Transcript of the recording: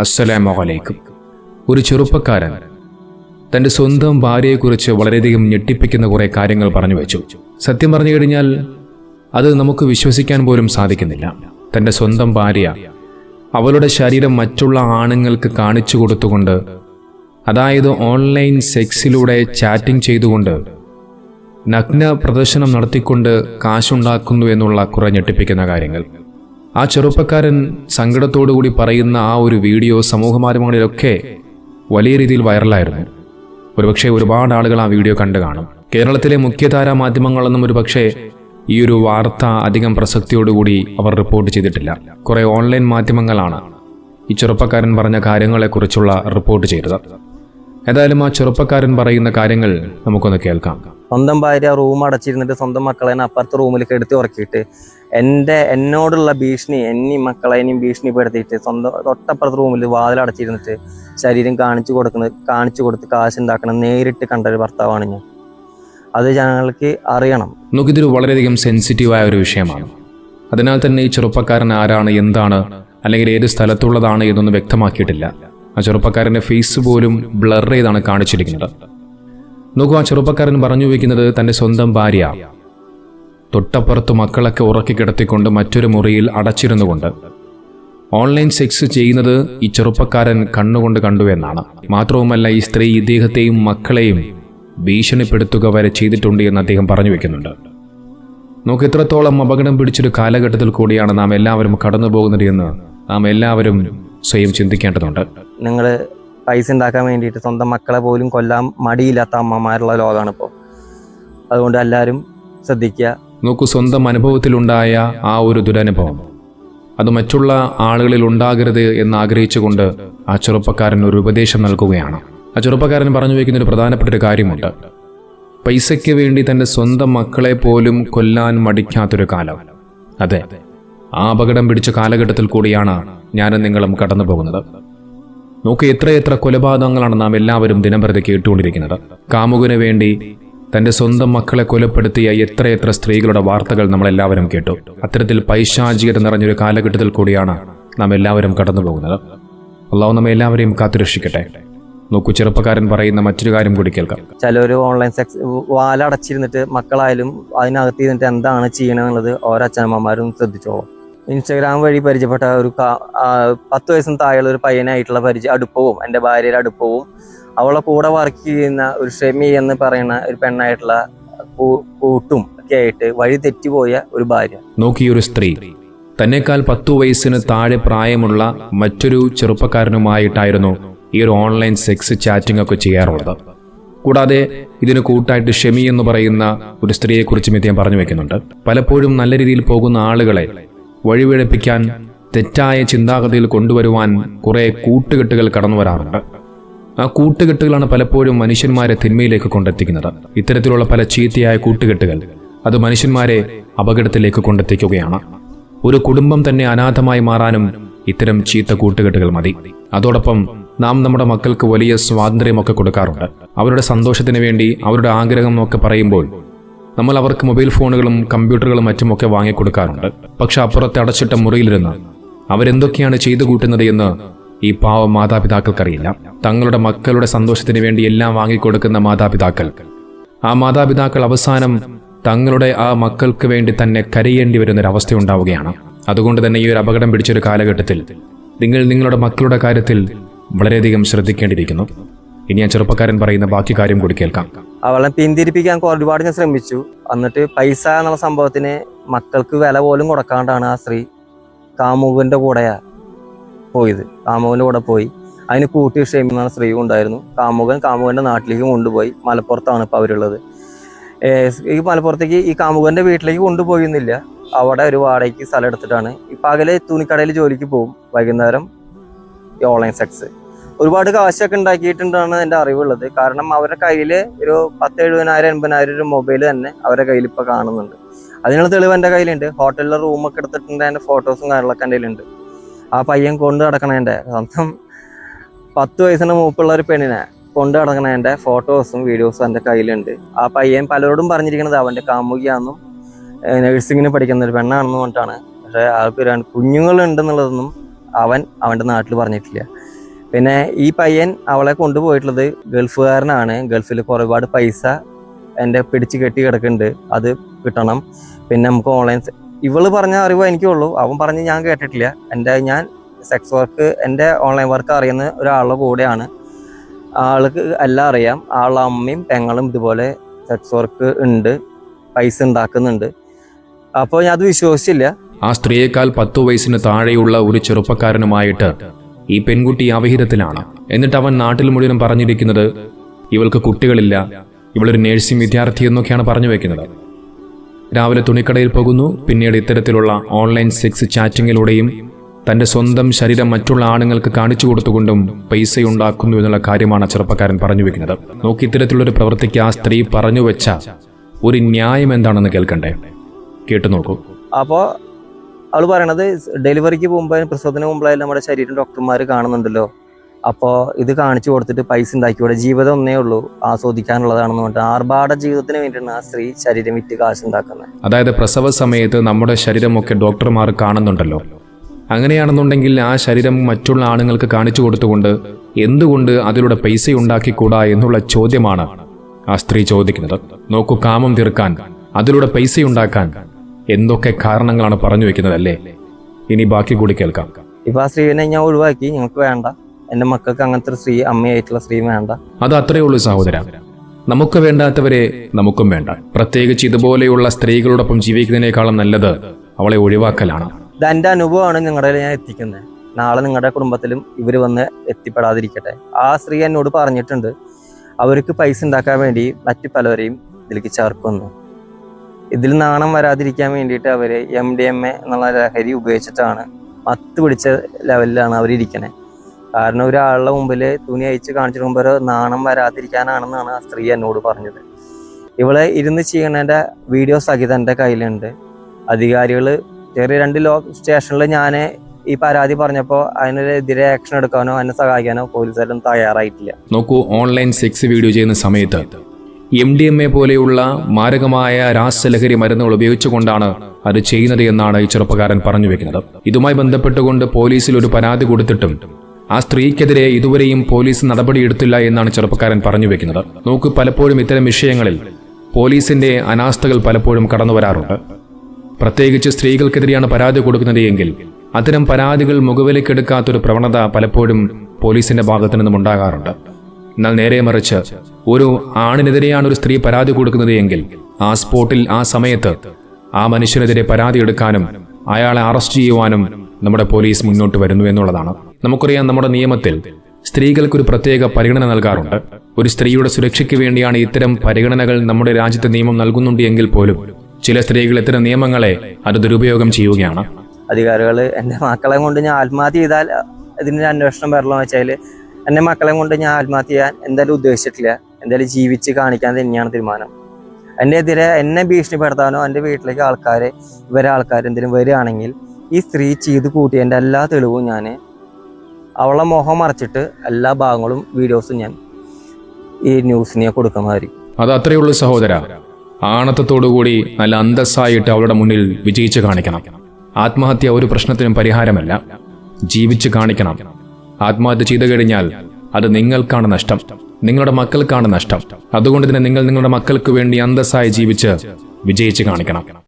അസ്സലാമു അലൈക്കും. ഒരു ചെറുപ്പക്കാരൻ തന്റെ സ്വന്തം ഭാര്യയെക്കുറിച്ച് വളരെയധികം ഞെട്ടിപ്പിക്കുന്ന കുറേ കാര്യങ്ങൾ പറഞ്ഞു വെച്ചു. സത്യം പറഞ്ഞു കഴിഞ്ഞാൽ അത് നമുക്ക് വിശ്വസിക്കാൻ പോലും സാധിക്കുന്നില്ല. തന്റെ സ്വന്തം ഭാര്യ അവളുടെ ശരീരം മറ്റുള്ള ആണുങ്ങൾക്ക് കാണിച്ചു കൊടുത്തുകൊണ്ട് അതായത് ഓൺലൈൻ സെക്സിലൂടെ ചാറ്റിംഗ് ചെയ്തുകൊണ്ട് നഗ്ന പ്രദർശനം നടത്തിക്കൊണ്ട് കാശുണ്ടാക്കുന്നു എന്നുള്ള കുറെ ഞെട്ടിപ്പിക്കുന്ന കാര്യങ്ങൾ. ആ ചെറുപ്പക്കാരൻ സങ്കടത്തോടുകൂടി പറയുന്ന ആ ഒരു വീഡിയോ സമൂഹ മാധ്യമങ്ങളിലൊക്കെ വലിയ രീതിയിൽ വൈറലായിരുന്നു. ഒരുപക്ഷെ ഒരുപാട് ആളുകൾ ആ വീഡിയോ കണ്ടു കാണും. കേരളത്തിലെ മുഖ്യധാരാ മാധ്യമങ്ങളൊന്നും ഒരുപക്ഷെ ഈ ഒരു വാർത്ത അധികം പ്രസക്തിയോടുകൂടി അവർ റിപ്പോർട്ട് ചെയ്തിട്ടില്ല. കുറേ ഓൺലൈൻ മാധ്യമങ്ങളാണ് ഈ ചെറുപ്പക്കാരൻ പറഞ്ഞ കാര്യങ്ങളെക്കുറിച്ചുള്ള റിപ്പോർട്ട് ചെയ്തത്. ഏതായാലും ആ ചെറുപ്പക്കാരൻ പറയുന്ന കാര്യങ്ങൾ നമുക്കൊന്ന് കേൾക്കാം. സ്വന്തം ഭാര്യ റൂം അടച്ചിരുന്നിട്ട് സ്വന്തം മക്കളെ അപ്പുറത്തെ റൂമിലേക്ക് എടുത്ത് ഉറക്കിയിട്ട് എന്റെ എന്നോടുള്ള ഭീഷണി എന്നീ മക്കളെയും ഭീഷണിപ്പെടുത്തിയിട്ട് സ്വന്തം തൊട്ടപ്പുറത്ത് റൂമിൽ വാതിലടച്ചിരുന്നിട്ട് ശരീരം കാണിച്ചു കൊടുക്കുന്നത് കാണിച്ചു കൊടുത്ത് കാശ് ഉണ്ടാക്കണം നേരിട്ട് കണ്ട ഒരു ഭർത്താവാണ് ഞാൻ. അത് ഞങ്ങൾക്ക് അറിയണം. നമുക്കിതൊരു വളരെയധികം സെൻസിറ്റീവായ ഒരു വിഷയമാണ്. അതിനാൽ തന്നെ ഈ ചെറുപ്പക്കാരൻ ആരാണ് എന്താണ് അല്ലെങ്കിൽ ഏത് സ്ഥലത്തുള്ളതാണ് എന്നൊന്നും വ്യക്തമാക്കിയിട്ടില്ല. ആ ചെറുപ്പക്കാരന്റെ ഫേസ് പോലും ബ്ലർ ചെയ്താണ് കാണിച്ചിരിക്കുന്നത്. നോക്കൂ ആ ചെറുപ്പക്കാരൻ പറഞ്ഞു വയ്ക്കുന്നത് തന്റെ സ്വന്തം ഭാര്യ തൊട്ടപ്പുറത്ത് മക്കളൊക്കെ ഉറക്കി കിടത്തിക്കൊണ്ട് മറ്റൊരു മുറിയിൽ അടച്ചിരുന്നുകൊണ്ട്. ഓൺലൈൻ സെക്സ് ചെയ്യുന്നത് ഈ ചെറുപ്പക്കാരൻ കണ്ണുകൊണ്ട് കണ്ടു എന്നാണ്. മാത്രവുമല്ല ഈ സ്ത്രീ ഇദ്ദേഹത്തെയും മക്കളെയും ഭീഷണിപ്പെടുത്തുക വരെ ചെയ്തിട്ടുണ്ട് എന്ന് അദ്ദേഹം പറഞ്ഞു വെക്കുന്നുണ്ട്. നമുക്ക് എത്രത്തോളം അപകടം പിടിച്ചൊരു കാലഘട്ടത്തിൽ കൂടിയാണ് നാം എല്ലാവരും കടന്നു പോകുന്നത് എന്ന് നാം എല്ലാവരും സ്വയം ചിന്തിക്കേണ്ടതുണ്ട്. നിങ്ങൾ പൈസ ഉണ്ടാക്കാൻ വേണ്ടിയിട്ട് സ്വന്തം മക്കളെ പോലും കൊല്ലാൻ മടിയില്ലാത്ത അമ്മമാരുള്ള ലോകമാണ് ഇപ്പോൾ അതുകൊണ്ട് എല്ലാവരും ശ്രദ്ധിക്കുക. നോക്കൂ സ്വന്തം അനുഭവത്തിലുണ്ടായ ആ ഒരു ദുരനുഭവം. അത് മറ്റുള്ള ആളുകളിൽ ഉണ്ടാകരുത് എന്ന് ആഗ്രഹിച്ചുകൊണ്ട് ആ ചെറുപ്പക്കാരൻ ഒരു ഉപദേശം നൽകുകയാണ്. ആ ചെറുപ്പക്കാരൻ പറഞ്ഞു വയ്ക്കുന്ന ഒരു പ്രധാനപ്പെട്ട ഒരു കാര്യമുണ്ട്. പൈസയ്ക്ക് വേണ്ടി തന്റെ സ്വന്തം മക്കളെ പോലും കൊല്ലാൻ മടിക്കാത്തൊരു കാലം. അതെ ആ അപകടം പിടിച്ച കാലഘട്ടത്തിൽ കൂടിയാണ് ഞാനും നിങ്ങളും കടന്നു പോകുന്നത് നോക്കി എത്രയെത്ര കൊലപാതകങ്ങളാണ് നാം എല്ലാവരും ദിനംപ്രതി കേട്ടുകൊണ്ടിരിക്കുന്നത്. കാമുകന് വേണ്ടി തന്റെ സ്വന്തം മക്കളെ കൊലപ്പെടുത്തിയ എത്രയെത്ര സ്ത്രീകളുടെ വാർത്തകൾ നമ്മളെല്ലാവരും കേട്ടു. അത്തരത്തിൽ പൈശാചികത നിറഞ്ഞൊരു കാലഘട്ടത്തിൽ കൂടിയാണ് നാം എല്ലാവരും കടന്നു പോകുന്നത്. അള്ളാഹു നമ്മെ എല്ലാവരെയും കാത്തുരക്ഷിക്കട്ടെ. നോക്കൂ ചെറുപ്പക്കാരൻ പറയുന്ന മറ്റൊരു കാര്യം കൂടി കേൾക്കാം. ചിലർ ഓൺലൈൻ സെക്സ് വാലടച്ചിരുന്നിട്ട് മക്കളായാലും അതിനകത്ത് ഇരുന്നിട്ട് എന്താണ് ചെയ്യണമെന്നുള്ളത് ഓരോ അച്ഛനമ്മമാരും ശ്രദ്ധിച്ചോളും. ഇൻസ്റ്റാഗ്രാം വഴി പരിചയപ്പെട്ട ഒരു പത്ത് വയസ്സിന് താഴെയുള്ള ഒരു പയ്യനായിട്ടുള്ള പരിചയ അടുപ്പവും എന്റെ ഭാര്യയുടെ അടുപ്പവും അവളെ കൂടെ വർക്ക് ചെയ്യുന്ന ഒരു ഷെമി എന്ന് പറയുന്ന ഒരു പെണ്ണായിട്ടുള്ള കൂട്ടും ഒക്കെ ആയിട്ട് വഴി തെറ്റിപ്പോയ ഒരു ഭാര്യ. നോക്കിയൊരു സ്ത്രീ. തന്നെക്കാൾ പത്തു വയസ്സിന് താഴെ പ്രായമുള്ള മറ്റൊരു ചെറുപ്പക്കാരനുമായിട്ടായിരുന്നു ഈ ഒരു ഓൺലൈൻ സെക്സ് ചാറ്റിംഗ് ഒക്കെ ചെയ്യാറുള്ളത്. കൂടാതെ ഇതിന് കൂട്ടായിട്ട് ഷെമി എന്ന് പറയുന്ന ഒരു സ്ത്രീയെക്കുറിച്ചും ഇദ്ദേഹം പറഞ്ഞു വെക്കുന്നുണ്ട്. പലപ്പോഴും നല്ല രീതിയിൽ പോകുന്ന ആളുകളെ വഴിപിഴപ്പിക്കാൻ തെറ്റായ ചിന്താഗതിയിൽ കൊണ്ടുവരുവാൻ കുറേ കൂട്ടുകെട്ടുകൾ കടന്നു വരാറുണ്ട്. ആ കൂട്ടുകെട്ടുകളാണ് പലപ്പോഴും മനുഷ്യന്മാരെ തിന്മയിലേക്ക് കൊണ്ടെത്തിക്കുന്നത്. ഇത്തരത്തിലുള്ള പല ചീത്തയായ കൂട്ടുകെട്ടുകൾ അത് മനുഷ്യന്മാരെ അപകടത്തിലേക്ക് കൊണ്ടെത്തിക്കുകയാണ്. ഒരു കുടുംബം തന്നെ അനാഥമായി മാറാനും ഇത്തരം ചീത്ത കൂട്ടുകെട്ടുകൾ മതി. അതോടൊപ്പം നാം നമ്മുടെ മക്കൾക്ക് വലിയ സ്വാതന്ത്ര്യമൊക്കെ കൊടുക്കാറുണ്ട്. അവരുടെ സന്തോഷത്തിന് വേണ്ടി അവരുടെ ആഗ്രഹം ഒക്കെ പറയുമ്പോൾ നമ്മൾ അവർക്ക് മൊബൈൽ ഫോണുകളും കമ്പ്യൂട്ടറുകളും മറ്റുമൊക്കെ വാങ്ങിക്കൊടുക്കാറുണ്ട്. പക്ഷെ അപ്പുറത്തെ അടച്ചിട്ട മുറിയിലിരുന്ന് അവരെന്തൊക്കെയാണ് ചെയ്തു കൂട്ടുന്നത് എന്ന് ഈ പാവ മാതാപിതാക്കൾക്കറിയില്ല. തങ്ങളുടെ മക്കളുടെ സന്തോഷത്തിന് വേണ്ടി എല്ലാം വാങ്ങിക്കൊടുക്കുന്ന മാതാപിതാക്കൾ. ആ മാതാപിതാക്കൾ അവസാനം തങ്ങളുടെ ആ മക്കൾക്ക് വേണ്ടി തന്നെ കരയേണ്ടി വരുന്നൊരവസ്ഥ ഉണ്ടാവുകയാണ് അതുകൊണ്ട് തന്നെ ഈ ഒരു അപകടം പിടിച്ചൊരു കാലഘട്ടത്തിൽ നിങ്ങൾ നിങ്ങളുടെ മക്കളുടെ കാര്യത്തിൽ വളരെയധികം ശ്രദ്ധിക്കേണ്ടിയിരിക്കുന്നു. ഇനി ഞാൻ ചെറുപ്പക്കാരൻ പറയുന്ന ബാക്കി കാര്യം കൂടി കേൾക്കാം. അവളെ പിന്തിരിപ്പിക്കാൻ ഒരുപാട് ഞാൻ ശ്രമിച്ചു. എന്നിട്ട് പൈസ എന്നുള്ള സംഭവത്തിന് മക്കൾക്ക് വില പോലും കൊടുക്കാണ്ടാണ് ആ സ്ത്രീ കാമുകന്റെ കൂടെയാ പോയത്. കാമുകന്റെ കൂടെ പോയി. അതിന് കൂട്ടി ക്ഷേമിക്കുന്ന സ്ത്രീ ഉണ്ടായിരുന്നു. കാമുകൻ കാമുകന്റെ നാട്ടിലേക്ക് കൊണ്ടുപോയി. മലപ്പുറത്താണ് ഇപ്പോൾ അവരുള്ളത്. ഈ മലപ്പുറത്തേക്ക് ഈ കാമുകന്റെ വീട്ടിലേക്ക് കൊണ്ടുപോയിരുന്നില്ല. അവിടെ ഒരു വാടകയ്ക്ക് സ്ഥലം എടുത്തിട്ടാണ്. ഈ അകലെ തുണിക്കടയിൽ ജോലിക്ക് പോകും. വൈകുന്നേരം ഈ ഓൺലൈൻ സെക്സ്. ഒരുപാട് കാശൊക്കെ ഉണ്ടാക്കിയിട്ടുണ്ടെന്നാണ് എന്റെ അറിവുള്ളത്. കാരണം അവരുടെ കയ്യിൽ ഒരു പത്ത് എഴുപതിനായിരം എൺപതിനായിരം ഒരു മൊബൈൽ തന്നെ അവരുടെ കയ്യിൽ ഇപ്പോൾ കാണുന്നുണ്ട്. അതിനുള്ള തെളിവ് എന്റെ കയ്യിലുണ്ട്. ഹോട്ടലിലെ റൂമൊക്കെ എടുത്തിട്ടുണ്ട്. എന്റെ ഫോട്ടോസും കാര്യങ്ങളൊക്കെ എന്റെ കയ്യിലുണ്ട്. ആ പയ്യൻ കൊണ്ട് നടക്കണേന്റെ സ്വന്തം പത്ത് വയസ്സിന് മൂപ്പുള്ള ഒരു പെണ്ണിനെ കൊണ്ട് നടക്കണേന്റെ ഫോട്ടോസും വീഡിയോസും എന്റെ കയ്യിലുണ്ട്. ആ പയ്യൻ പലരോടും പറഞ്ഞിരിക്കുന്നത് അവന്റെ കാമുകിയാണെന്നും നഴ്സിങ്ങിന് പഠിക്കുന്ന ഒരു പെണ്ണാണെന്നും പറഞ്ഞിട്ടാണ്. പക്ഷേ ആൾക്ക് രണ്ട് കുഞ്ഞുങ്ങളുണ്ടെന്നുള്ളതൊന്നും അവൻ അവന്റെ നാട്ടിൽ പറഞ്ഞിട്ടില്ല. പിന്നെ ഈ പയ്യൻ അവളെ കൊണ്ടുപോയിട്ടുള്ളത് ഗൾഫുകാരനാണ്. ഗൾഫിൽ ഒരുപാട് പൈസ എന്റെ പിടിച്ച് കെട്ടി കിടക്കുന്നുണ്ട്. അത് കിട്ടണം. പിന്നെ നമുക്ക് ഓൺലൈൻ ഇവൾ പറഞ്ഞ അറിവ് എനിക്കുള്ളൂ. അവൻ പറഞ്ഞ് ഞാൻ കേട്ടിട്ടില്ല. എന്റെ ഞാൻ സെക്സ് വർക്ക് എന്റെ ഓൺലൈൻ വർക്ക് അറിയുന്ന ഒരാളുടെ കൂടെയാണ്. ആൾക്ക് എല്ലാം അറിയാം. ആളുടെ അമ്മയും പെങ്ങളും ഇതുപോലെ സെക്സ് വർക്ക് ഉണ്ട്. പൈസ ഉണ്ടാക്കുന്നുണ്ട്. അപ്പോൾ ഞാൻ അത് വിശ്വസിച്ചില്ല. ആ സ്ത്രീയേക്കാൾ പത്തു വയസ്സിന് താഴെയുള്ള ഒരു ചെറുപ്പക്കാരനുമായിട്ട് ഈ പെൺകുട്ടി അവഹിതത്തിലാണ്. എന്നിട്ട് അവൻ നാട്ടിൽ മുഴുവൻ പറഞ്ഞിരിക്കുന്നത് ഇവൾക്ക് കുട്ടികളില്ല. ഇവളൊരു നേഴ്സിംഗ് വിദ്യാർത്ഥി എന്നൊക്കെയാണ് പറഞ്ഞു വെക്കുന്നത്. രാവിലെ തുണിക്കടയിൽ പോകുന്നു. പിന്നീട് ഇത്തരത്തിലുള്ള ഓൺലൈൻ സെക്സ് ചാറ്റിങ്ങിലൂടെയും തന്റെ സ്വന്തം ശരീരം മറ്റുള്ള ആണുങ്ങൾക്ക് കാണിച്ചു കൊടുത്തുകൊണ്ടും പൈസയുണ്ടാക്കുന്നു എന്നുള്ള കാര്യമാണ് ചെറുപ്പക്കാരൻ പറഞ്ഞു വെക്കുന്നത്. നോക്കി ഇത്തരത്തിലുള്ളൊരു പ്രവൃത്തിക്ക് ആ സ്ത്രീ പറഞ്ഞു വെച്ച ഒരു ന്യായം എന്താണെന്ന് കേൾക്കണ്ടേ? കേട്ടു നോക്കൂ. അപ്പോൾ അവൾ പറയണത് ഡെലിവറിക്ക് പോകുമ്പോൾ പ്രസവത്തിന് മുമ്പായാലും നമ്മുടെ ശരീരം ഡോക്ടർമാർ കാണുന്നുണ്ടല്ലോ. അപ്പോൾ ഇത് കാണിച്ചു കൊടുത്തിട്ട് പൈസ ഉണ്ടാക്കിക്കൂടെ ജീവിതം ഒന്നേ ഉള്ളൂ ആസ്വദിക്കാനുള്ളതാണെന്ന് പറഞ്ഞിട്ട് ആർഭാട ജീവിതത്തിന് വേണ്ടിയാണ് ആ സ്ത്രീ ശരീരം വിറ്റ് കാശ് ഉണ്ടാക്കുന്നത് അതായത് പ്രസവ സമയത്ത് നമ്മുടെ ശരീരമൊക്കെ ഡോക്ടർമാർ കാണുന്നുണ്ടല്ലോ. അങ്ങനെയാണെന്നുണ്ടെങ്കിൽ ആ ശരീരം മറ്റുള്ള ആണുങ്ങൾക്ക് കാണിച്ചു കൊടുത്തുകൊണ്ട് എന്തുകൊണ്ട് അതിലൂടെ പൈസ ഉണ്ടാക്കിക്കൂടാ എന്നുള്ള ചോദ്യമാണ് ആ സ്ത്രീ ചോദിക്കുന്നത്. നോക്കൂ കാമം തീർക്കാൻ അതിലൂടെ പൈസ ഉണ്ടാക്കാൻ. എന്തൊക്കെ കാരണങ്ങളാണ് പറഞ്ഞു വെക്കുന്നതല്ലേ? ഇനി ബാക്കി കൂടി കേൾക്കാം. ഇപ്പൊ ആ സ്ത്രീനെ ഞാൻ ഒഴിവാക്കി. ഞങ്ങൾക്ക് വേണ്ട. എന്റെ മക്കൾക്ക് അങ്ങനത്തെ ഒരു സ്ത്രീ അമ്മയായിട്ടുള്ള സ്ത്രീ വേണ്ട. അത് അത്രയേ ഉള്ളൂ സഹോദര. നമുക്ക് വേണ്ടാത്തവരെ നമുക്കും വേണ്ട. പ്രത്യേകിച്ച് ഇതുപോലെയുള്ള സ്ത്രീകളോടൊപ്പം ജീവിക്കുന്നതിനേക്കാളും നല്ലത് അവളെ ഒഴിവാക്കലാണ്. ഇത് എന്റെ അനുഭവമാണ് നിങ്ങളുടെ ഞാൻ എത്തിക്കുന്നത്. നാളെ നിങ്ങളുടെ കുടുംബത്തിലും ഇവർ വന്ന് എത്തിപ്പെടാതിരിക്കട്ടെ. ആ സ്ത്രീ എന്നോട് പറഞ്ഞിട്ടുണ്ട് അവർക്ക് പൈസ ഉണ്ടാക്കാൻ വേണ്ടി മറ്റു പലവരെയും ഇതിലേക്ക് ചേർക്കുന്നു. ഇതിൽ നാണം വരാതിരിക്കാൻ വേണ്ടിയിട്ട് അവർ എം ഡി എം എ എന്നുള്ള ലഹരി ഉപയോഗിച്ചിട്ടാണ് മത്ത് പിടിച്ച ലെവലിലാണ് അവർ ഇരിക്കണേ. കാരണം ഒരാളുടെ മുമ്പിൽ തുണി അയച്ച് കാണിച്ചിട്ട് മുമ്പ് നാണം വരാതിരിക്കാനാണെന്നാണ് ആ സ്ത്രീ എന്നോട് പറഞ്ഞത്. ഇവളെ ഇരുന്ന് ചെയ്യണേന്റെ വീഡിയോ സഹിതം എന്റെ കയ്യിലുണ്ട്. അധികാരികൾ ചെറിയ രണ്ട് ലോ സ്റ്റേഷനിൽ ഞാൻ ഈ പരാതി പറഞ്ഞപ്പോൾ അതിനെതിരെ ആക്ഷൻ എടുക്കാനോ അതിനെ സഹായിക്കാനോ പോലീസുകാരും തയ്യാറായിട്ടില്ല. നോക്കൂ ഓൺലൈൻ സെക്സ് വീഡിയോ ചെയ്യുന്ന സമയത്ത് എം ഡി എം എ പോലെയുള്ള മാരകമായ രാസലഹരി മരുന്നുകൾ ഉപയോഗിച്ചുകൊണ്ടാണ് അത് ചെയ്യുന്നത് എന്നാണ് ഈ ചെറുപ്പക്കാരൻ പറഞ്ഞു വെക്കുന്നത്. ഇതുമായി ബന്ധപ്പെട്ടുകൊണ്ട് പോലീസിൽ ഒരു പരാതി കൊടുത്തിട്ടും ആ സ്ത്രീക്കെതിരെ ഇതുവരെയും പോലീസ് നടപടിയെടുത്തില്ല എന്നാണ് ചെറുപ്പക്കാരൻ പറഞ്ഞു വെക്കുന്നത്. നോക്ക് പലപ്പോഴും ഇത്തരം വിഷയങ്ങളിൽ പോലീസിന്റെ അനാസ്ഥകൾ പലപ്പോഴും കടന്നു വരാറുണ്ട്. പ്രത്യേകിച്ച് സ്ത്രീകൾക്കെതിരെയാണ് പരാതി കൊടുക്കുന്നത് എങ്കിൽ അത്തരം പരാതികൾ മുഖവിലേക്കെടുക്കാത്തൊരു പ്രവണത പലപ്പോഴും പോലീസിന്റെ ഭാഗത്തു നിന്നും ഉണ്ടാകാറുണ്ട്. എന്നാൽ നേരെ മറിച്ച് ഒരു ആണിനെതിരെയാണ് ഒരു സ്ത്രീ പരാതി കൊടുക്കുന്നത് എങ്കിൽ ആ സ്പോട്ടിൽ ആ സമയത്ത് ആ മനുഷ്യനെതിരെ പരാതി എടുക്കാനും അയാളെ അറസ്റ്റ് ചെയ്യുവാനും നമ്മുടെ പോലീസ് മുന്നോട്ട് വരുന്നു എന്നുള്ളതാണ്. നമുക്കറിയാം നമ്മുടെ നിയമത്തിൽ സ്ത്രീകൾക്കൊരു പ്രത്യേക പരിഗണന നൽകാറുണ്ട്. ഒരു സ്ത്രീയുടെ സുരക്ഷയ്ക്ക് വേണ്ടിയാണ് ഇത്തരം പരിഗണനകൾ നമ്മുടെ രാജ്യത്തെ നിയമം നൽകുന്നുണ്ട് എങ്കിൽ പോലും ചില സ്ത്രീകൾ ഇത്തരം നിയമങ്ങളെ അത് ദുരുപയോഗം ചെയ്യുകയാണ്. അധികാരികൾ എന്റെ മക്കളെ കൊണ്ട് ഞാൻ ആത്മഹത്യ ചെയ്താൽ ഇതിന്റെ അന്വേഷണം വരണമെന്ന് വെച്ചാൽ എന്റെ മക്കളെ കൊണ്ട് ഞാൻ ആത്മഹത്യ ചെയ്യാൻ എന്തായാലും ഉദ്ദേശിച്ചിട്ടില്ല. എന്തായാലും ജീവിച്ച് കാണിക്കാൻ തന്നെയാണ് തീരുമാനം. എന്റെ എതിരെ എന്നെ ഭീഷണിപ്പെടുത്താനോ എന്റെ വീട്ടിലേക്ക് ആൾക്കാർ ഇവരെ ആൾക്കാർ എന്തെങ്കിലും വരികയാണെങ്കിൽ ഈ സ്ത്രീ ചെയ്ത് കൂട്ടിയതിന്റെ എല്ലാ തെളിവും ഞാൻ അവളെ മുഖം മറച്ചിട്ട് എല്ലാ ഭാഗങ്ങളും വീഡിയോസും ഞാൻ ഈ ന്യൂസിനെ കൊടുക്കുന്നതായിരിക്കും. അത് അത്രയേ ഉള്ളൂ സഹോദര. ആണത്തത്തോടുകൂടി നല്ല അന്തസ്സായിട്ട് അവളുടെ മുന്നിൽ വിജയിച്ച് കാണിക്കണം. ആത്മഹത്യ ഒരു പ്രശ്നത്തിനും പരിഹാരമല്ല. ജീവിച്ച് കാണിക്കണം. ആത്മഹത്യ ചെയ്തു കഴിഞ്ഞാൽ അത് നിങ്ങൾക്കാണ് നഷ്ടം. നിങ്ങളുടെ മക്കൾക്കാണ് നഷ്ടം. അതുകൊണ്ട് തന്നെ നിങ്ങൾ നിങ്ങളുടെ മക്കൾക്ക് വേണ്ടി അന്തസ്സായി ജീവിച്ച് വിജയിച്ച് കാണിക്കണം.